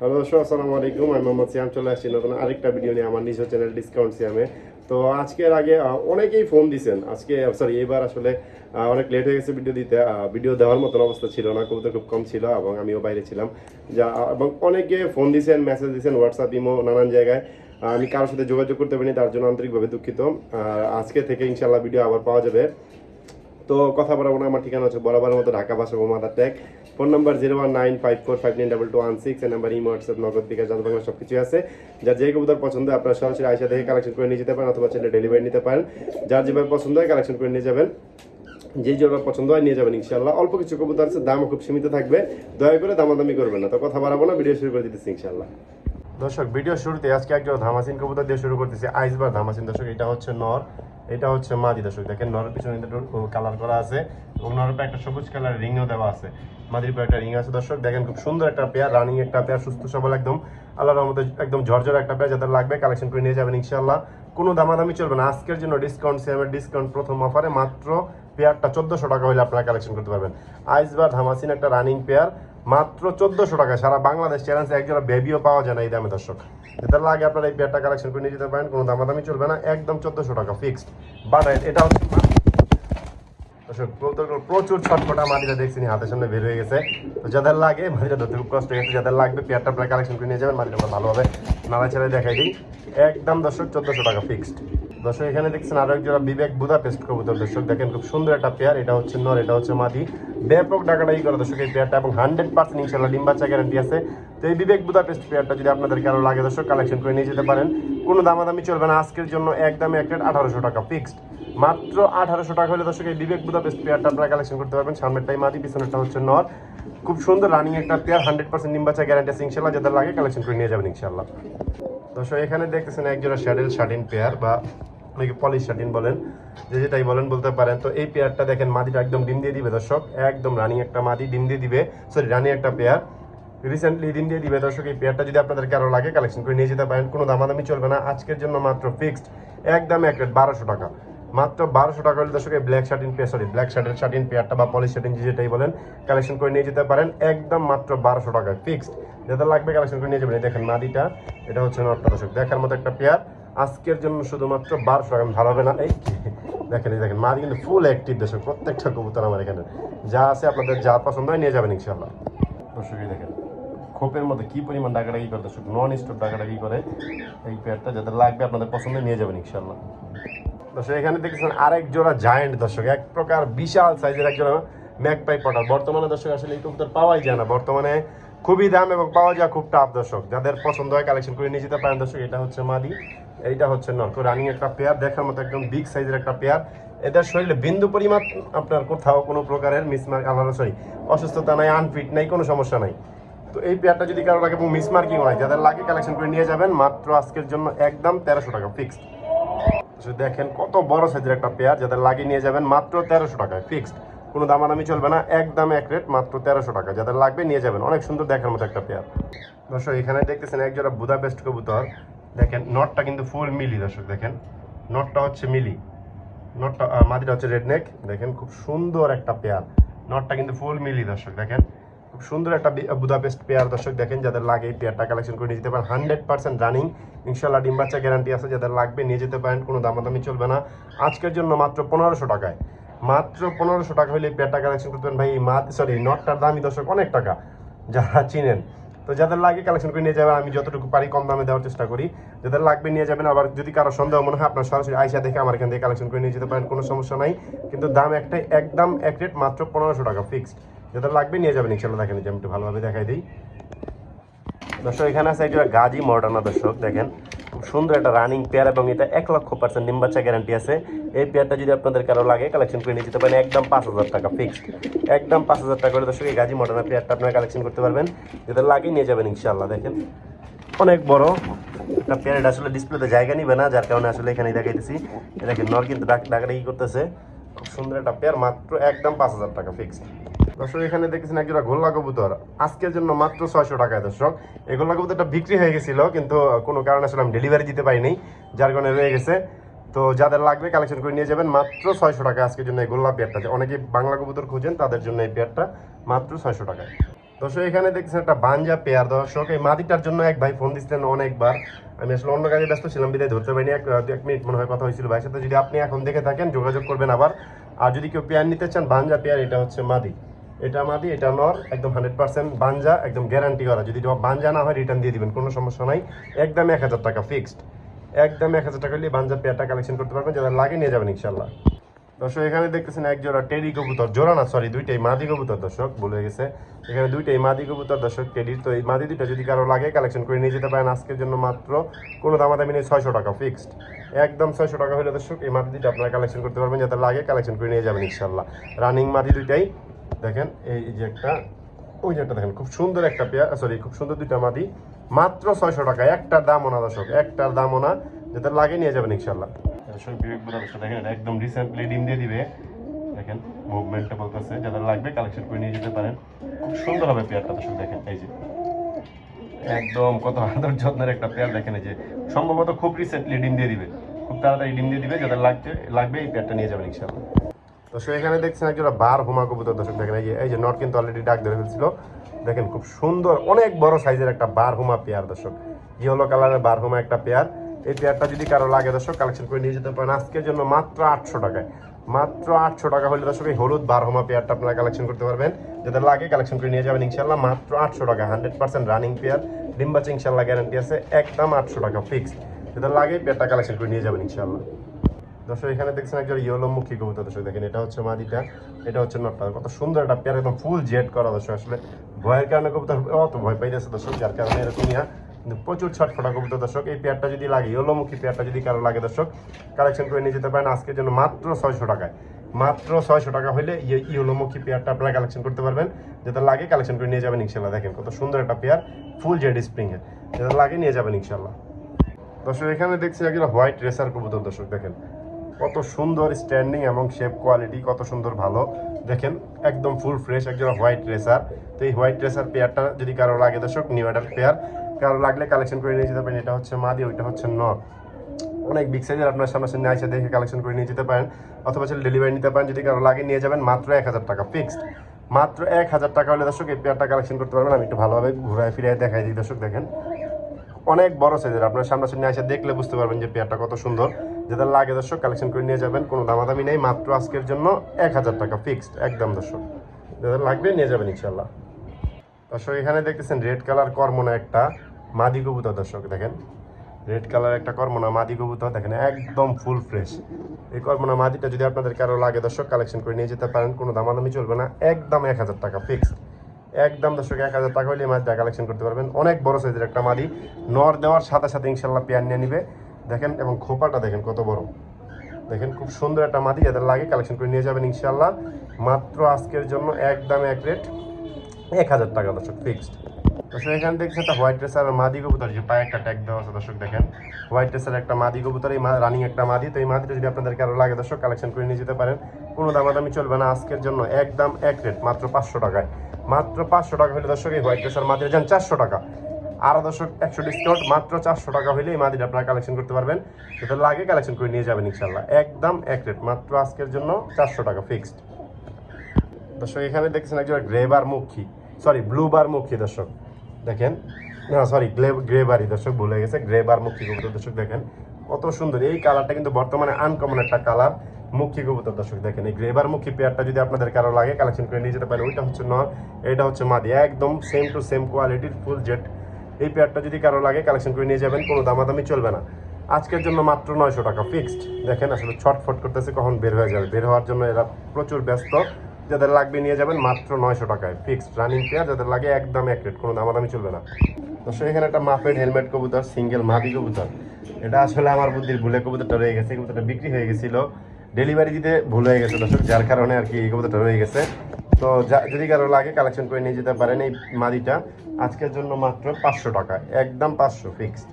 Hello দর্শক, আসসালামু আলাইকুম। আমি মোহাম্মদ সিয়াম চলে আসছি নতুন আরেকটা ভিডিও নিয়ে আমার নিজ চ্যানেল ডিসকাউন্ট সিয়ামে তো আজকের আগে অনেকেই ফোন দিছেন। আজকে সরি এবার আসলে অনেক লেট হয়ে গেছে ভিডিও দিতে। ভিডিও দেওয়ার মতন অবস্থা ছিল না, কবুতর খুব কম ছিল এবং আমিও বাইরে ছিলাম। যা এবং অনেকে ফোন দিছেন মেসেজ দিছেন হোয়াটসঅ্যাপ ইমো নানান জায়গায়। আমি কারোর সাথে যোগাযোগ করতে পারিনি, তার জন্য আন্তরিকভাবে দুঃখিত। আজকে থেকে ইনশাল্লাহ ভিডিও আবার পাওয়া যাবে। তো কথা বলব না, আমার ঠিকানা হচ্ছে বরাবর মতো ঢাকা বাসা mother tag phone number zero one nine five four five nine double two one six, এই number imo, WhatsApp, Nagad bKash জানতে বাংলা সব কিছু আছে। যার যে কবুতর পছন্দ আপনারা সরাসরি আইসা থেকে কালেকশন করে নিয়ে যেতে পারেন, অথবা চাইলে ডেলিভারি নিতে পারেন। যার যেভাবে পছন্দ হয় কালেকশন করে নিয়ে যাবেন। যেই জোড়া পছন্দ হয়, নিয়ে যাবেন ইনশাল্লাহ অল্প কিছু কবুতর আছে, দামও খুব সীমিত থাকবে। দয়া করে দামাদামি করবেন না। তো কথা বাড়াবো না ভিডিও শুরু করে দিতেছি ইনশাল্লাহ দর্শক ভিডিও শুরুতে আজকে একজন ধামাসিন কবুতর দিয়ে শুরু করতেছি আইসবার ধামাসিন দর্শক, এটা হচ্ছে নর। এটা হচ্ছে মাদি দর্শক। দেখেন নরের পিছনে কালার করা আছে। এবং নরের পায়ে একটা সবুজ কালার রিংও দেওয়া আছে। মাদির পায়ে একটা রিং আছে দর্শক। দেখেন, খুব সুন্দর একটা পেয়ার রানিং একটা পেয়ার সুস্থ, সবল একদম। আল্লাহর রহমতে একদম ঝরঝর একটা পেয়ার যাদের লাগবে কালেকশন করে নিয়ে যাবেন ইনশাল্লাহ কোনো দামাদামি চলবে না। আজকের জন্য ডিসকাউন্ট সেমের ডিসকাউন্ট প্রথম অফারে মাত্র পেয়ারটা চোদ্দশো টাকা হলে আপনারা কালেকশন করতে পারবেন। আইসবার ধামাসিন একটা রানিং পেয়ার মাত্র চোদ্দশো টাকা সারা বাংলাদেশ চ্যালেঞ্জ একজোড়া বেবিও পাওয়া যায় না এই দামে দর্শক। যেটার লাগে আপনারা এই পেয়ারটা কালেকশন করে নিয়ে যেতে পারেন, কোনো দামাদামি চলবে না, একদম চোদ্দশো টাকা ফিক্সড বাট এটা হচ্ছে প্রচুর- ছটফটা মাটিটা দেখছি হাতের সামনে বের হয়ে গেছে। তো যাদের লাগে, মাটিটা ধরতে খুব কষ্ট হয়ে গেছে, যাদের লাগবে পেয়ারটা আপনারা কালেকশন করে নিয়ে যাবেন, মাটিটা আমরা ভালোভাবে নাড়া ছেড়ে দেখাই দিই। একদম দর্শক, চোদ্দশো টাকা ফিক্সড দর্শক, এখানে দেখছেন আরও এক জোড়া বিবেক বুদা পেস্ট কবুতর। দর্শক, দেখেন খুব সুন্দর একটা পেয়ার এটা হচ্ছে নর, এটা হচ্ছে মাদি। ব্যাপক ডাকাডাকি করে দর্শক এই পেয়ারটা এবং হান্ড্রেড পার্সেন্ট ইনশাল্লাহ ডিম গ্যারান্টি আছে। তো এই বিবেক বুদা পেস্ট পেয়ারটা যদি আপনাদের কারও লাগে দর্শক কালেকশন করে নিয়ে যেতে পারেন। কোনো দামাদামি চলবে না, আজকের জন্য একদমই এক রেট আঠারোশো টাকা ফিক্সড মাত্র আঠারোশো টাকা হলে দর্শক এই বিবেক বুদা পেস্ট পেয়ারটা আপনারা কালেকশন করতে পারবেন। সামনেরটাই মাদি, পিছনেরটা হচ্ছে নর। খুব সুন্দর রানিং একটা পেয়ার হান্ড্রেড পার্সেন্ট ডিম বাচ্চা গ্যারান্টি আছে ইনশাল্লাহ যাদের লাগে কালেকশন করে নিয়ে যাবেন ইনশাল্লাহ দর্শক, এখানে দেখতেছেন একজোড়া শ্যাডেল শার্টিন পেয়ার বা অনেকে পলিশ শার্টিন বলেন, যে যেটাই বলেন বলতে পারেন। তো এই পেয়ারটা দেখেন মাদিটা একদম ডিম দিয়ে দিবে দর্শক, একদম রানি একটা মাদি ডিম দিয়ে দিবে সরি রানি একটা পেয়ার রিসেন্টলি ডিম দিয়ে দিবে দর্শক, এই পেয়ারটা যদি আপনাদের কারও লাগে কালেকশন করে নিয়ে যেতে পারেন, কোনো দামাদামি চলবে না। আজকের জন্য মাত্র ফিক্সড একদম এক রেট বারোশো টাকা। মাত্র বারোশো টাকা হলে দর্শক, এই black satin pair sorry black শার্টের শার্টিন পেয়ারটা বা পলিশ শার্টিন যেটাই বলেন কালেকশন করে নিয়ে যেতে পারেন। একদম মাত্র বারোশো টাকা ফিক্সড যেটা লাগবে কালেকশন করে নিয়ে যাবেন। দেখেন মাদিটা এটা হচ্ছে নটটা দর্শক, দেখার মতো একটা পেয়ার আজকের জন্য শুধুমাত্র বারোশো টাকা হবে না। এই? দেখেন এই দেখেন, মাদি কিন্তু ফুল অ্যাক্টিভ দর্শক প্রত্যেকটা কবুতর আমার এখানে। যা আছে আপনাদের যা পছন্দ হয় নিয়ে যাবেন ইনশাল্লাহ দর্শক এই দেখেন, খোপের মধ্যে কী পরিমাণ ডাকাডাকি করে দর্শক নন স্টপ ডাকাডাকি করে এই পেয়ারটা যাদের লাগবে আপনাদের পছন্দ নিয়ে যাবেন ইনশাল্লাহ দর্শক, এখানে দেখছেন আরেক জোড়া জায়েন্ট দর্শক, এক প্রকার বিশাল সাইজের এক জোড়া ম্যাকপাই পটার বর্তমানে দর্শক, আসলে এই কবুতর পাওয়াই যায় না। বর্তমানে খুবই দাম এবং পাওয়া যায় খুব টাফ দর্শক। যাদের পছন্দ হয় কালেকশন করে নিয়ে যেতে পারেন দর্শক, এটা হচ্ছে মাদি। এইটা হচ্ছে নর রানিং একটা পেয়ার দেখার মতো একদম বিগ সাইজের একটা পেয়ার এদের শরীরে বিন্দু পরিমাণ আপনার কোথাও কোনো প্রকারের মিসমার্ক আলাদা সরি অসুস্থতা নাই আনফিট নাই, কোনো সমস্যা নাই। তো এই পেয়ারটা যদি কারও লাগে এবং মিসমার্কিং হয় যাদের লাগে কালেকশন করে নিয়ে যাবেন, মাত্র আজকের জন্য একদম তেরোশো টাকা ফিক্সড দেখেন কত বড় সাইজের একটা পেয়ার যাদের লাগিয়ে নিয়ে যাবেন, মাত্র তেরোশো টাকায় ফিক্সড কোনো দামাদামি চলবে না, একদম এক রেট মাত্র তেরোশো টাকা। যাদের লাগবে নিয়ে যাবেন, অনেক সুন্দর দেখার মতো একটা পেয়ার দর্শক, এখানে দেখতেছেন একজোড়া বুদা বেস্ট কবুতর। দেখেন নটটা কিন্তু ফুল মিলি দর্শক, দেখেন। নটটা হচ্ছে মিলি। নটটা মাদিটা হচ্ছে রেড নেক দেখেন, খুব সুন্দর একটা পেয়ার নটটা কিন্তু ফুল মিলি দর্শক, দেখেন। খুব সুন্দর একটা বুদাপেস্ট পেয়ার দর্শক, দেখেন, যাদের লাগে এই পেয়ারটা কালেকশন করে নিয়ে যেতে পারেন। হান্ড্রেড পার্সেন্ট রানিং ইনশাল্লাহ ডিম বাচ্চা গ্যারান্টি আছে, যাদের লাগবে নিয়ে যেতে পারেন, কোনো দামাদামি চলবে না। আজকের জন্য মাত্র পনেরোশো টাকায়। মাত্র পনেরোশো টাকা হলে পেয়ারটা কালেকশন করতে পারেন। ভাই মাত সরি নটটার দামই দর্শক অনেক টাকা, যারা চিনেন। তো যাদের লাগে কালেকশন করে নিয়ে যাবেন আমি যতটুকু পারি কম দামে দেওয়ার চেষ্টা করি। যাদের লাগবে নিয়ে যাবেন, আবার যদি কারও সন্দেহ মনে হয়, আপনার সরাসরি আইসা দেখে আমার এখান থেকে কালেকশন করে নিয়ে যেতে পারেন, কোনো সমস্যা নাই। কিন্তু দাম একটাই একদম এক রেট মাত্র পনেরোশো টাকা ফিক্সড যাদের লাগবে নিয়ে যাবেন ইনশাল্লাহ দেখেন, যে আমি একটু ভালোভাবে দেখাই দিই। দর্শক, এখানে আছে একটা গাজী মডার্না দর্শক, দেখেন। খুব সুন্দর একটা রানিং পেয়ার এবং এটা এক লক্ষ পার্সেন্ট ডিম বাচ্চা গ্যারান্টি আছে। এই পেয়ারটা যদি আপনাদের কারও লাগে কালেকশন করে নিয়ে যেতে পারেন। একদম পাঁচ হাজার টাকা ফিক্সড একদম পাঁচ হাজার টাকা করে দর্শক, এই গাজী মডার্না পেয়ারটা আপনারা কালেকশন করতে পারবেন। যাদের লাগে নিয়ে যাবেন ইনশাল্লাহ দেখেন। অনেক বড় একটা পেয়ার এটা আসলে ডিসপ্লেতে জায়গা নিবে না, যার কারণে আসলে এখানে দেখাইতেছি। এ দেখেন, নর কিন্তু ডাক ডাকাডাকি করতেছে। খুব সুন্দর একটা পেয়ার মাত্র একদম পাঁচ হাজার টাকা ফিক্সড দর্শক, এখানে দেখেছেন একজোড়া গোল্লা কবুতর। আজকের জন্য মাত্র ছয়শো টাকায় দর্শক। এই গোল্লা কবুতরটা বিক্রি হয়ে গেছিল, কিন্তু কোনো কারণে আসলে আমি ডেলিভারি দিতে পারিনি, যার কারণে রয়ে গেছে। তো যাদের লাগবে কালেকশন করে নিয়ে যাবেন, মাত্র ছয়শো টাকা আজকের জন্য এই গোল্লা পেয়ারটা অনেকে বাংলা কবুতর খুঁজেন, তাদের জন্য এই পেয়ারটা মাত্র ছয়শো টাকায়। দর্শক, এখানে দেখছেন একটা বাঞ্জা পেয়ার দর্শক, এই মাদিটার জন্য এক ভাই ফোন দিচ্ছিলেন অনেকবার। আমি আসলে অন্য কাজে ব্যস্ত ছিলাম, বিদায় ধরতে পারিনি। এক এক মিনিট মনে হয় কথা হয়েছিল ভাইয়ের সাথে। যদি আপনি এখন দেখে থাকেন, যোগাযোগ করবেন আবার। আর যদি কেউ পেয়ার নিতে চান, বাঞ্জা পেয়ার এটা হচ্ছে মাদি। এটা মাদি, এটা নর একদম হান্ড্রেড পার্সেন্ট বাঞ্জা, একদম গ্যারান্টি করা। যদি বাঞ্জা না হয় রিটার্ন দিয়ে দিবেন, কোনো সমস্যা নাই। একদম এক হাজার টাকা ফিক্সড একদম এক হাজার টাকা হলে বাঞ্জা পেয়ারটা কালেকশন করতে পারবেন যারা লাগে নিয়ে যাবেন ইনশাল্লাহ দর্শক, এখানে দেখতেছেন এক জোড়া টেডি কবুতর, জোড়া না সরি দুইটাই মাদি কবুতর, দর্শক বলে গেছে। এখানে দুইটাই মাদি কবুতর, দর্শক টেডির তো এই মাদি দুইটা যদি কারও লাগে কালেকশন করে নিয়ে যেতে পারেন আজকের জন্য মাত্র। কোনো দামাদামি নেই, ছয়শো টাকা ফিক্সড একদম ছয়শো টাকা হলে দর্শক, এই মাদি দুইটা আপনারা কালেকশন করতে পারবেন যাতে লাগে কালেকশন করে নিয়ে যাবেন ইনশাল্লাহ রানিং মাদি দুইটাই। দেখেন, এই যে একটা, ওই যে একটা দেখেন, খুব সুন্দর একটা পেয়ার সরি খুব সুন্দর দুইটা মাদি, মাত্র ছয়শো টাকা, একটার দাম না দর্শক, একটার দাম ওনা যেটা লাগে নিয়ে যাবেন ইনশাল্লাহ দেখেন একদম রিসেন্টলি ডিম দিয়ে দিবে। দেখেন মুভমেন্টটা বলতেছে, যাদের লাগবে কালেকশন করে নিয়ে যেতে পারেন। খুব সুন্দর হবে পেয়ারটা দর্শক, দেখেন, এই যে। একদম কত আদর যত্নের একটা পেয়ার, দেখেন, এই যে। সম্ভবত খুব রিসেন্টলি ডিম দিয়ে দিবে। খুব তাড়াতাড়ি ডিম দিয়ে দিবে, যাদের লাগবে লাগবে এই পেয়ারটা নিয়ে যাবেন ইনশাল্লাহ দর্শক, এখানে দেখছেন একজন বার হুমা কবুতর। দর্শক, দেখেন, এই যে এই যে নট কিন্তু অলরেডি ডাক ধরে ফেলছিল। দেখেন, খুব সুন্দর, অনেক বড় সাইজের একটা বার হুমা পেয়ার, দর্শক। ইয়েলো কালারের বার হুমা একটা পেয়ার। এই পেয়ারটা যদি কারও লাগে, দর্শক কালেকশন করে নিয়ে যেতে পারেন। আজকের জন্য মাত্র আটশো টাকায়। মাত্র আটশো টাকা হলে, দর্শক, এই হলুদ বার হোমা পেয়ারটা আপনারা কালেকশন করতে পারবেন। যাদের লাগে কালেকশন করে নিয়ে যাবেন ইনশাল্লাহ মাত্র আটশো টাকা, হান্ড্রেড পার্সেন্ট রানিং পেয়ার। ডিম্বাচে ইনশাল্লাহ গ্যারান্টি আছে। একদম আটশো টাকা ফিক্সড যাদের লাগে, পেয়ারটা কালেকশন করে নিয়ে যাবেন ইনশাল্লাহ দর্শক, এখানে দেখছেন একজন ইয়েলো মুখী কবুতর। দর্শক, দেখেন, এটা হচ্ছে মাদিটা এটা হচ্ছে নটটা। কত সুন্দর একটা পেয়ার, একদম ফুল জেড করা দর্শক, আসলে ভয়ের কারণে কবুতর অত ভয় পাইতেছে দর্শক, যার কারণে এরকম ইয়া, কিন্তু প্রচুর ছটফটা কবুতর দর্শক। এই পেয়ারটা যদি লাগে ইয়েলো মুখী পেয়ারটা যদি কারও লাগে দর্শক কালেকশন করে নিয়ে যেতে পারেন আজকের জন্য মাত্র ছয়শো টাকায়। মাত্র ছয়শো টাকা হলে ইয়েলোমুখী পেয়ারটা আপনারা কালেকশন করতে পারবেন। যেটা লাগে কালেকশন করে নিয়ে যাবেন ইনশাল্লাহ দেখেন, কত সুন্দর একটা পেয়ার ফুল জেড স্প্রিং এর। যেটা লাগে নিয়ে যাবেন ইনশাল্লাহ দর্শক, এখানে দেখছি একজন হোয়াইট রেসার কবুতর দর্শক, দেখেন। কত সুন্দর স্ট্যান্ডিং এবং শেপ কোয়ালিটি কত সুন্দর ভালো। দেখেন, একদম ফুল ফ্রেশ একজন হোয়াইট রেসার তো এই হোয়াইট রেসার পেয়ারটা যদি কারও লাগে দর্শক নিউ অর্ডার পেয়ার কারও লাগলে কালেকশন করে নিয়ে যেতে পারেন, এটা হচ্ছে মাদি, ওইটা হচ্ছে নর অনেক বিগ সাইজের আপনার সামনাসামনি আইসা দেখে কালেকশন করে নিয়ে যেতে পারেন। অথবা চাইলে ডেলিভারি নিতে পারেন, যদি কারও লাগে নিয়ে যাবেন, মাত্র এক হাজার টাকা ফিক্সড মাত্র এক হাজার টাকা হলে দর্শক, এই পেয়ারটা কালেকশন করতে পারবেন। আমি একটু ভালোভাবে ঘুরায় ফিরে দেখাই দিই দর্শক, দেখেন। অনেক বড় সাইজের আপনার সামনাসামনি এসে দেখলে বুঝতে পারবেন যে পেয়ারটা কত সুন্দর। যাদের লাগে দর্শক কালেকশন করে নিয়ে যাবেন, কোনো দামাদামি নেই, মাত্র আজকের জন্য এক হাজার টাকা ফিক্সড একদম দর্শক। যাদের লাগবে নিয়ে যাবেন ইনশাল্লাহ দর্শক, এখানে দেখতেছেন রেড কালার কর্মনা একটা মাদি কবুতর দর্শক, দেখেন। রেড কালার একটা কর্মনা মাদি কবুতর, দেখেন, একদম ফুল ফ্রেশ এই কর্মনা মাদিটা যদি আপনাদের কারও লাগে দর্শক কালেকশন করে নিয়ে যেতে পারেন, কোনো দামাদামি চলবে না, একদম এক হাজার টাকা ফিক্সড একদম দর্শক, এক হাজার টাকা হলে মাছটা কালেকশন করতে পারবেন। অনেক বড় সাইজের একটা মাদি, নর দেওয়ার সাথে সাথে ইনশাল্লাহ পেয়ার নিয়ে নিবে। দেখেন, এবং খোপাটা দেখেন কত বড়। দেখেন, খুব সুন্দর একটা মাদি যাদের লাগে কালেকশন করে নিয়ে যাবেন ইনশাল্লাহ মাত্র আজকের জন্য একদম এক রেট এক হাজার টাকা দর্শক ফিক্সড দর্শক, এখানে দেখছেন একটা হোয়াইট ড্রেসার আর মাদি কবুতর যে পায়ে একটা ট্যাগ দেওয়া আছে দর্শক, দেখেন। হোয়াইট ড্রেসার একটা মাদি কবুতর, এই রানিং একটা মাদি, তো এই মাদিটা যদি আপনাদের কারও লাগে দর্শক কালেকশন করে নিয়ে যেতে পারেন। কোনো দামাদামি চলবে না, আজকের জন্য একদম এক রেট মাত্র পাঁচশো টাকায়। মাত্র পাঁচশো টাকা হলে দর্শক, এই হোয়াইট ড্রেসার মাদিটা যান চারশো টাকা। আরও দর্শক, একশো ডিসকাউন্ট মাত্র চারশো টাকা হলে এই মাদিটা আপনারা কালেকশন করতে পারবেন। যেটা লাগে কালেকশন করে নিয়ে যাবেন ইনশাল্লাহ একদম এক রেট মাত্র আজকের জন্য চারশো টাকা ফিক্সড দর্শক, এখানে দেখছেন একজন গ্রেবার মুখী। সরি ব্লু বার মুখী দর্শক। দেখেন? না সরি গ্রেবারই দর্শক, ভুলে গেছে। গ্রেবার মুখী কবুতর দর্শক, দেখেন? কত সুন্দর। এই কালারটা কিন্তু বর্তমানে আনকমন একটা কালার মুখী কবুতর দর্শক, দেখেন? এই গ্রেবার মুখী পেয়ারটা যদি আপনাদের কারও লাগে কালেকশন করে নিয়ে যেতে পারেন, ওইটা হচ্ছে নর, এটা হচ্ছে মাদি। একদম সেম টু সেম কোয়ালিটির ফুল জেট এই পেয়ারটা যদি কারও লাগে কালেকশন করে নিয়ে যাবেন, কোনো দামাদামি চলবে না। আজকের জন্য মাত্র নয়শো টাকা ফিক্সড দেখেন আসলে ছটফট করতেছে, কখন বের হয়ে যাবে। বের হওয়ার জন্য এরা প্রচুর ব্যস্ত। যাদের লাগবে নিয়ে যাবেন, মাত্র নয়শো টাকায় ফিক্সড রানিং পেয়ার যাদের লাগে একদম এক রেট কোনো দামাদামি চলবে না। দর্শক, এখানে একটা মাফেড হেলমেট কবুতর সিঙ্গেল মাদি কবুতর। এটা আসলে আমার বুদ্ধির ভুলে কবুতরটা রয়ে গেছে। কবুতরটা বিক্রি হয়ে গেছিল। ডেলিভারি দিতে ভুল হয়ে গেছে দর্শক, যার কারণে আর কি এই কবুতরটা রয়ে গেছে। তো যদি কারও লাগে কালেকশন করে নিয়ে যেতে পারেন এই মাদিটা। আজকের জন্য মাত্র পাঁচশো টাকা, একদম পাঁচশো ফিক্সড